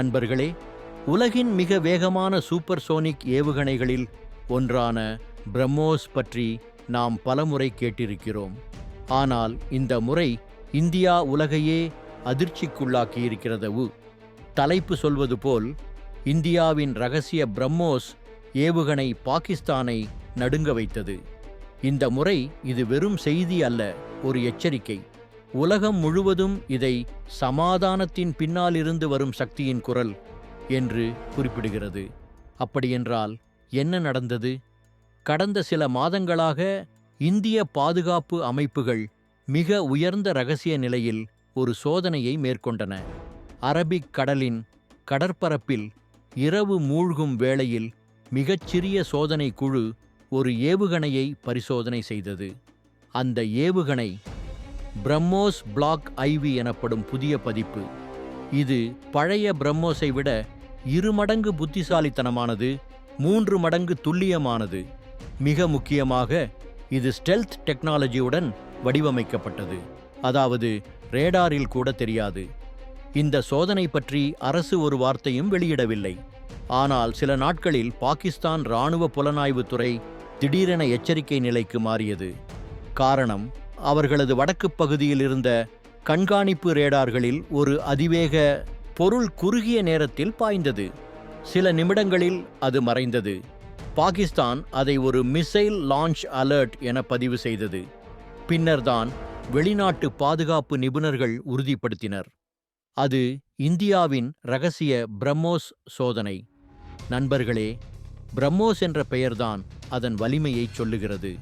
நண்பர்களே உலகின் மிக வேகமான சூப்பர்சோனிக் ஏவுகணைகளில் ஒன்றான பிரம்மோஸ் பற்றி நாம் பலமுறை கேட்டிருக்கிறோம். ஆனால் இந்த முறை இந்தியா உலகையே அதிர்ச்சிக்குள்ளாக்கியிருக்கிறதவு. தலைப்பு சொல்வது போல் இந்தியாவின் ரகசிய பிரம்மோஸ் ஏவுகணை பாகிஸ்தானை நடுங்க வைத்தது. இந்த முறை இது வெறும் செய்தி அல்ல ஒரு எச்சரிக்கை. உலகம் முழுவதும் இதை சமாதானத்தின் பின்னாலிருந்து வரும் சக்தியின் குரல் என்று குறிப்பிடுகிறது. அப்படியென்றால் என்ன நடந்தது? கடந்த சில மாதங்களாக இந்திய பாதுகாப்பு அமைப்புகள் மிக உயர்ந்த ரகசிய நிலையில் ஒரு சோதனையை மேற்கொண்டன. அரபிக் கடலின் கடற்பரப்பில் இரவு மூழ்கும் வேளையில் மிகச்சிறிய சோதனை குழு ஒரு ஏவுகணையை பரிசோதனை செய்தது. அந்த ஏவுகணை பிரம்மோஸ் பிளாக் ஐவி எனப்படும் புதிய பதிப்பு. இது பழைய பிரம்மோஸை விட இரு மடங்கு புத்திசாலித்தனமானது மூன்று மடங்கு துல்லியமானது. மிக முக்கியமாக இது ஸ்டெல்த் டெக்னாலஜியுடன் வடிவமைக்கப்பட்டது. அதாவது ரேடாரில் கூட தெரியாது. இந்த சோதனை பற்றி அரசு ஒரு வார்த்தையும் வெளியிடவில்லை. ஆனால் சில நாட்களில் பாகிஸ்தான் இராணுவ புலனாய்வுத் துறை திடீரென எச்சரிக்கை நிலைக்கு மாறியது. காரணம் அவர்களது வடக்குப் பகுதியில் இருந்த கண்காணிப்பு ரேடார்களில் ஒரு அதிவேக பொருள் குறுகிய நேரத்தில் பாய்ந்தது. சில நிமிடங்களில் அது மறைந்தது. பாகிஸ்தான் அதை ஒரு மிசைல் லான்ச் அலர்ட் என பதிவு செய்தது. பின்னர்தான் வெளிநாட்டு பாதுகாப்பு நிபுணர்கள் உறுதிப்படுத்தினர். அது இந்தியாவின் ரகசிய பிரம்மோஸ் சோதனை. நண்பர்களே பிரம்மோஸ் என்ற பெயர்தான் அதன் வலிமையை சொல்லுகிறது.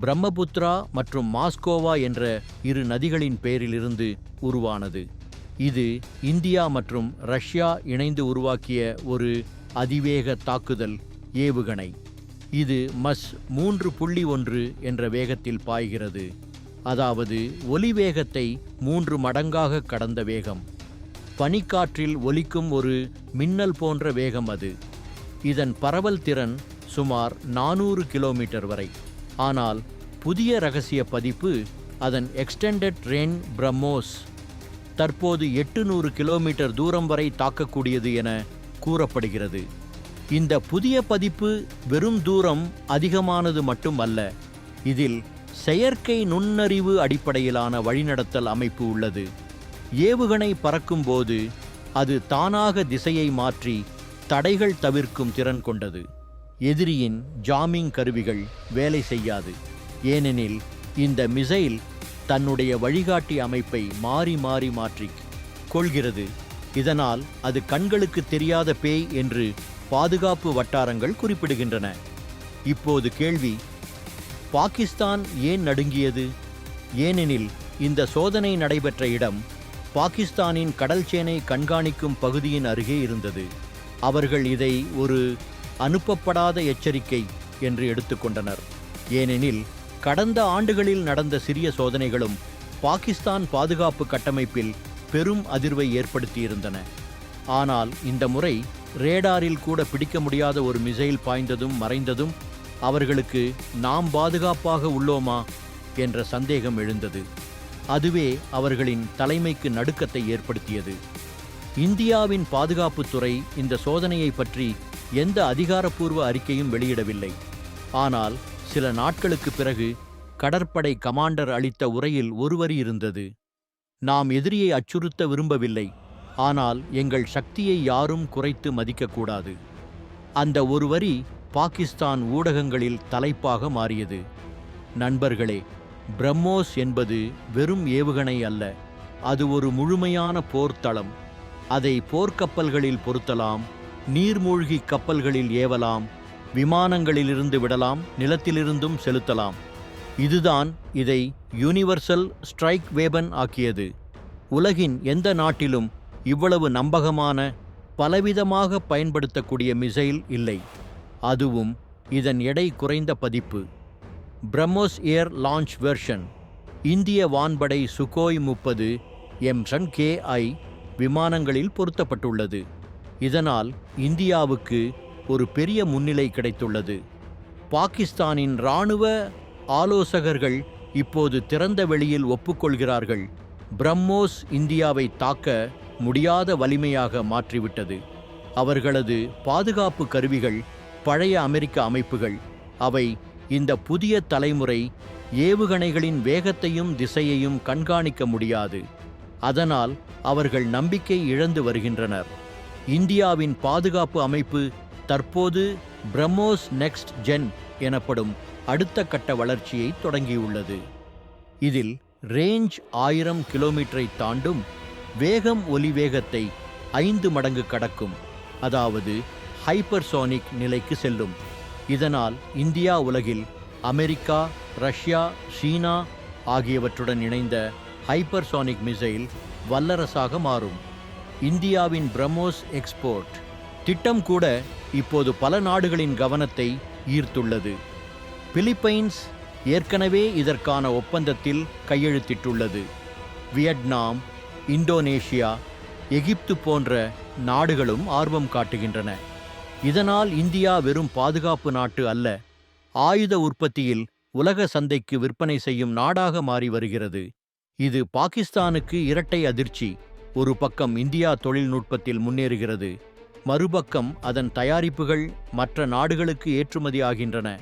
பிரம்மபுத்ரா மற்றும் மாஸ்கோவா என்ற இரு நதிகளின் பெயரிலிருந்து உருவானது. இது இந்தியா மற்றும் ரஷ்யா இணைந்து உருவாக்கிய ஒரு அதிவேக தாக்குதல் ஏவுகணை. இது மஸ் மூன்று புள்ளி ஒன்று என்ற வேகத்தில் பாய்கிறது. அதாவது ஒலி வேகத்தை மூன்று மடங்காக கடந்த வேகம். பனிக்காற்றில் ஒலிக்கும் ஒரு மின்னல் போன்ற வேகம் அது. இதன் பரவல் திறன் சுமார் நானூறு கிலோமீட்டர் வரை. ஆனால் புதிய ரகசிய பதிப்பு அதன் எக்ஸ்டெண்டட் ரேன் பிரம்மோஸ் தற்போது எட்டுநூறு கிலோமீட்டர் தூரம் வரை தாக்கக்கூடியது என கூறப்படுகிறது. இந்த புதிய பதிப்பு வெறும் தூரம் அதிகமானது மட்டும் அல்ல இதில் செயற்கை நுண்ணறிவு அடிப்படையிலான வழிநடத்தல் அமைப்பு உள்ளது. ஏவுகணை பறக்கும்போது அது தானாக திசையை மாற்றி தடைகள் தவிர்க்கும் திறன் கொண்டது. எதிரியின் ஜாமிங் கருவிகள் வேலை செய்யாது. ஏனெனில் இந்த மிசைல் தன்னுடைய வழிகாட்டி அமைப்பை மாறி மாறி மாற்றி கொள்கிறது. இதனால் அது கண்களுக்கு தெரியாத பேய் என்று பாதுகாப்பு வட்டாரங்கள் குறிப்பிடுகின்றன. இப்போது கேள்வி பாகிஸ்தான் ஏன் நடுங்கியது? ஏனெனில் இந்த சோதனை நடைபெற்ற இடம் பாகிஸ்தானின் கடல் சேனை கண்காணிக்கும் பகுதியின் அருகே இருந்தது. அவர்கள் இதை ஒரு அனுப்பப்படாத எச்சரிக்கை என்று எடுத்துக்கொண்டனர். ஏனெனில் கடந்த ஆண்டுகளில் நடந்த சிறிய சோதனைகளும் பாகிஸ்தான் பாதுகாப்பு கட்டமைப்பில் பெரும் அதிர்வை ஏற்படுத்தியிருந்தன. ஆனால் இந்த முறை ரேடாரில் கூட பிடிக்க முடியாத ஒரு மிசைல் பாய்ந்ததும் மறைந்ததும் அவர்களுக்கு நாம் பாதுகாப்பாக உள்ளோமா என்ற சந்தேகம் எழுந்தது. அதுவே அவர்களின் தலைமைக்கு நடுக்கத்தை ஏற்படுத்தியது. இந்தியாவின் பாதுகாப்புத்துறை இந்த சோதனையை பற்றி எந்த அதிகாரப்பூர்வ அறிக்கையும் வெளியிடவில்லை. ஆனால் சில நாட்களுக்கு பிறகு கடற்படை கமாண்டர் அளித்த உரையில் ஒரு வரி இருந்தது. நாம் எதிரியை அச்சுறுத்த விரும்பவில்லை. ஆனால் எங்கள் சக்தியை யாரும் குறைத்து மதிக்கக்கூடாது. அந்த ஒரு வரி பாகிஸ்தான் ஊடகங்களில் தலைப்பாக மாறியது. நண்பர்களே பிரம்மோஸ் என்பது வெறும் ஏவுகணை அல்ல. அது ஒரு முழுமையான போர்த்தளம். அதை போர்க்கப்பல்களில் பொருத்தலாம். நீர்மூழ்கி கப்பல்களில் ஏவலாம் விமானங்களிலிருந்து விடலாம் நிலத்திலிருந்தும் செலுத்தலாம். இதுதான் இதை யூனிவர்சல் ஸ்ட்ரைக் வேபன் ஆக்கியது. உலகின் எந்த நாட்டிலும் இவ்வளவு நம்பகமான பலவிதமாக பயன்படுத்தக்கூடிய மிசைல் இல்லை. அதுவும் இதன் எடை குறைந்த பதிப்பு. BrahMos air launch version. இந்திய வான்படை சுகோய் முப்பது எம் கே ஐ விமானங்களில் பொருத்தப்பட்டுள்ளது. இதனால் இந்தியாவுக்கு ஒரு பெரிய முன்னிலை கிடைத்துள்ளது. பாகிஸ்தானின் இராணுவ ஆலோசகர்கள் இப்போது திறந்த வெளியில் ஒப்புக்கொள்கிறார்கள். பிரம்மோஸ் இந்தியாவை தாக்க முடியாத வலிமையாக மாற்றிவிட்டது. அவர்களது பாதுகாப்பு கருவிகள் பழைய அமெரிக்க அமைப்புகள் அவை இந்த புதிய தலைமுறை ஏவுகணைகளின் வேகத்தையும் திசையையும் கண்காணிக்க முடியாது. அதனால் அவர்கள் நம்பிக்கை இழந்து வருகின்றனர். இந்தியாவின் பாதுகாப்பு அமைப்பு தற்போது பிரம்மோஸ் நெக்ஸ்ட் ஜென் எனப்படும் அடுத்த கட்ட வளர்ச்சியை தொடங்கியுள்ளது. இதில் ரேஞ்ச் ஆயிரம் கிலோமீட்டரை தாண்டும் வேகம் ஒலி வேகத்தை ஐந்து மடங்கு கடக்கும் அதாவது ஹைப்பர்சோனிக் நிலைக்கு செல்லும். இதனால் இந்தியா உலகில் அமெரிக்கா ரஷ்யா சீனா ஆகியவற்றுடன் இணைந்த ஹைப்பர்சோனிக் மிசைல் வல்லரசாக மாறும். இந்தியாவின் பிரம்மோஸ் எக்ஸ்போர்ட். திட்டம் கூட இப்போது பல நாடுகளின் கவனத்தை ஈர்த்துள்ளது. பிலிப்பைன்ஸ் ஏற்கனவே இதற்கான ஒப்பந்தத்தில் கையெழுத்திட்டுள்ளது. வியட்நாம் இந்தோனேஷியா எகிப்து போன்ற நாடுகளும் ஆர்வம் காட்டுகின்றன. இதனால் இந்தியா வெறும் பாதுகாப்பு நாட்டு அல்ல ஆயுத உற்பத்தியில் உலக சந்தைக்கு விற்பனை செய்யும் நாடாக மாறி வருகிறது. இது பாகிஸ்தானுக்கு இரட்டை அதிர்ச்சி ஒரு பக்கம் இந்தியா தொழில்நுட்பத்தில் முன்னேறுகிறது மறுபக்கம் அதன் தயாரிப்புகள் மற்ற நாடுகளுக்கு ஏற்றுமதி ஆகின்றன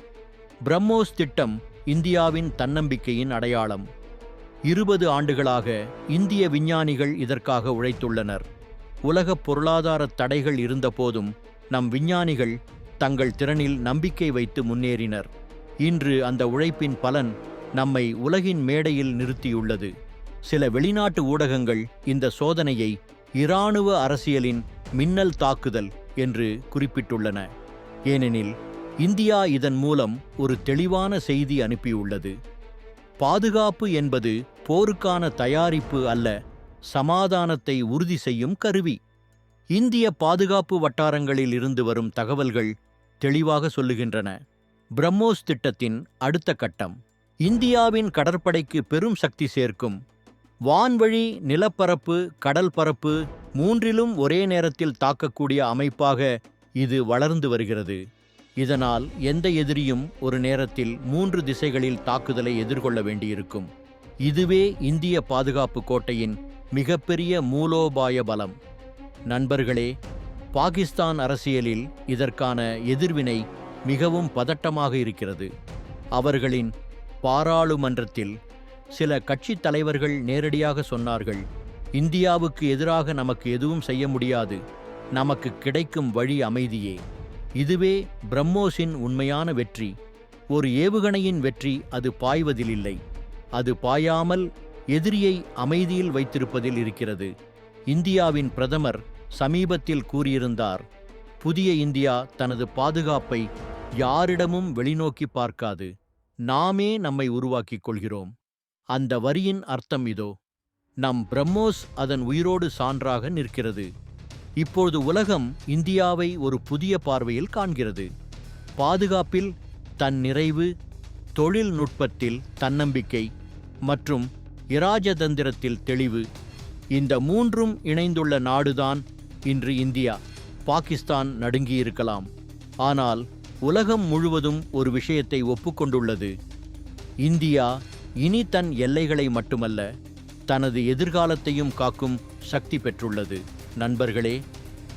பிரம்மோஸ் திட்டம் இந்தியாவின் தன்னம்பிக்கையின் அடையாளம். இருபது ஆண்டுகளாக இந்திய விஞ்ஞானிகள் இதற்காக உழைத்துள்ளனர். உலக பொருளாதார தடைகள் இருந்தபோதும் நம் விஞ்ஞானிகள் தங்கள் திறனில் நம்பிக்கை வைத்து முன்னேறினர். இன்று அந்த உழைப்பின் பலன் நம்மை உலகின் மேடையில் நிறுத்தியுள்ளது. சில வெளிநாட்டு ஊடகங்கள் இந்த சோதனையை இராணுவ அரசியலின் மின்னல் தாக்குதல் என்று குறிப்பிட்டுள்ளன. ஏனெனில் இந்தியா இதன் மூலம் ஒரு தெளிவான செய்தி அனுப்பியுள்ளது. பாதுகாப்பு என்பது போருக்கான தயாரிப்பு அல்ல சமாதானத்தை உறுதி செய்யும் கருவி. இந்திய பாதுகாப்பு வட்டாரங்களில் இருந்து வரும் தகவல்கள் தெளிவாக சொல்லுகின்றன. பிரம்மோஸ் திட்டத்தின் அடுத்த கட்டம். இந்தியாவின் கடற்படைக்கு பெரும் சக்தி சேர்க்கும் வான்வழி நிலப்பரப்பு கடல் பரப்பு மூன்றிலும் ஒரே நேரத்தில் தாக்கக்கூடிய அமைப்பாக இது வளர்ந்து வருகிறது. இதனால் எந்த எதிரியும் ஒரு நேரத்தில் மூன்று திசைகளில் தாக்குதலை எதிர்கொள்ள வேண்டியிருக்கும். இதுவே இந்திய பாதுகாப்பு கோட்டையின் மிகப்பெரிய மூலோபாய பலம். நண்பர்களே பாகிஸ்தான் அரசியலில் இதற்கான எதிர்வினை மிகவும் பதட்டமாக இருக்கிறது. அவர்களின் பாராளுமன்றத்தில் சில கட்சித் தலைவர்கள் நேரடியாக சொன்னார்கள் இந்தியாவுக்கு எதிராக நமக்கு எதுவும் செய்ய முடியாது. நமக்கு கிடைக்கும் வழி அமைதியே. இதுவே பிரம்மோஸின் உண்மையான வெற்றி. ஒரு ஏவுகணையின் வெற்றி அது பாய்வதில் இல்லை அது பாயாமல் எதிரியை அமைதியில் வைத்திருப்பதில் இருக்கிறது. இந்தியாவின் பிரதமர் சமீபத்தில் கூறியிருந்தார் புதிய இந்தியா தனது பாதுகாப்பை யாரிடமும் வெளிநோக்கி பார்க்காது. நாமே நம்மை உருவாக்கிக் கொள்கிறோம். அந்த வரியின் அர்த்தம் இதோ. நம் பிரம்மோஸ் அதன் உயிரோடு சான்றாக நிற்கிறது. இப்பொழுது உலகம் இந்தியாவை ஒரு புதிய பார்வையில் காண்கிறது. பாதுகாப்பில் தன் நிறைவு தொழில்நுட்பத்தில் தன்னம்பிக்கை மற்றும் இராஜதந்திரத்தில் தெளிவு இந்த மூன்றும் இணைந்துள்ள நாடுதான் இன்று இந்தியா. பாகிஸ்தான் நடுங்கியிருக்கலாம். ஆனால் உலகம் முழுவதும் ஒரு விஷயத்தை ஒப்புக்கொண்டுள்ளது. இந்தியா இனி தன் எல்லைகளை மட்டுமல்ல தனது எதிர்காலத்தையும் காக்கும் சக்தி பெற்றுள்ளது. நண்பர்களே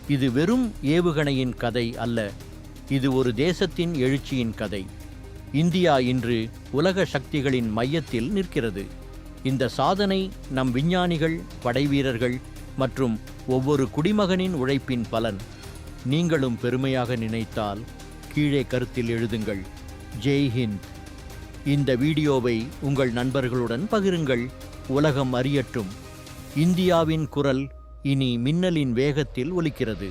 இது வெறும் ஏவுகணையின் கதை அல்ல இது ஒரு தேசத்தின் எழுச்சியின் கதை. இந்தியா இன்று உலக சக்திகளின் மையத்தில் நிற்கிறது. இந்த சாதனை நம் விஞ்ஞானிகள் படைவீரர்கள் மற்றும் ஒவ்வொரு குடிமகனின் உழைப்பின் பலன். நீங்களும் பெருமையாக நினைத்தால் கீழே கருத்தில் எழுதுங்கள். ஜெய் ஹிந்த். இந்த வீடியோவை உங்கள் நண்பர்களுடன் பகிருங்கள். உலகம் அறியட்டும். இந்தியாவின் குரல் இனி மின்னலின் வேகத்தில் ஒலிக்கிறது.